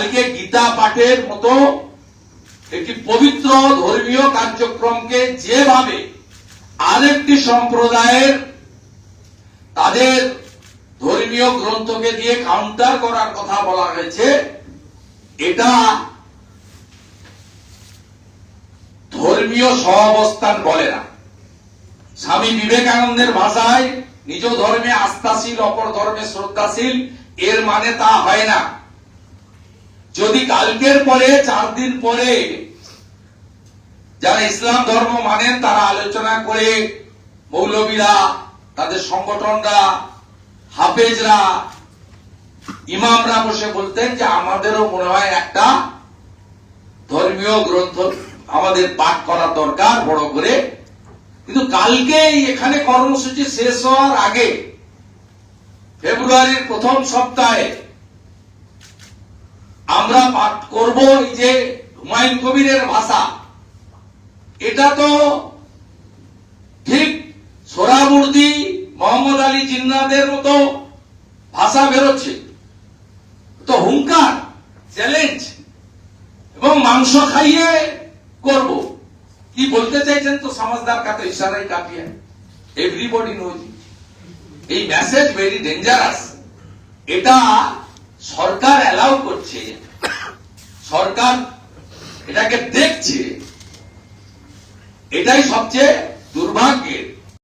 কালকে গীতা পাঠের মতো একটি পবিত্র ধর্মীয় কার্যক্রমকে যেভাবে আরেকটি সম্প্রদায়ের তাদের ধর্মীয় গ্রন্থকে দিয়ে কাউন্টার করার কথা বলা হয়েছে, এটা ধর্মীয় সহাবস্থান বলে না। স্বামী বিবেকানন্দের ভাষায় নিজ ধর্মে আস্থাশীল, অপর ধর্মে শ্রদ্ধাশীল, এর মানে তা হয় না। যদি কালকের পরে, চার দিন পরে যারা ইসলাম ধর্ম মানেন, তারা আলোচনা করে মৌলবীরা, তাদের সংগঠনরা, হাফেজরা, ইমামরা বসে বলতেন যে আমাদেরও মনে হয় একটা ধর্মীয় গ্রন্থ আমাদের পাঠ করা দরকার, বড় করে। কিন্তু কালকে এখানে কর্মসূচি শেষ হওয়ার আগে ফেব্রুয়ারির প্রথম সপ্তাহে আমরা পাঠ করব এই যে হুমায়ুন কবিরের ভাষা। এটা তো ঠিক সোরামূর্তি মোহাম্মদ আলী জিন্নাদের মতো ভাষা বেরোচ্ছে। তো হুঙ্কার, চ্যালেঞ্জ এবং মাংস খাইয়ে করব। কি বলতে চাইছেন তো সমাজদার কাছে ইশারাই কাটিয়ে। এভরিবডি নোজ এই মেসেজ ভেরি ডেঞ্জারাস এটা সরকার অ্যালাউ করছে সরকার এটাকে দেখছে এটাই সবচেয়ে দুর্ভাগ্যের।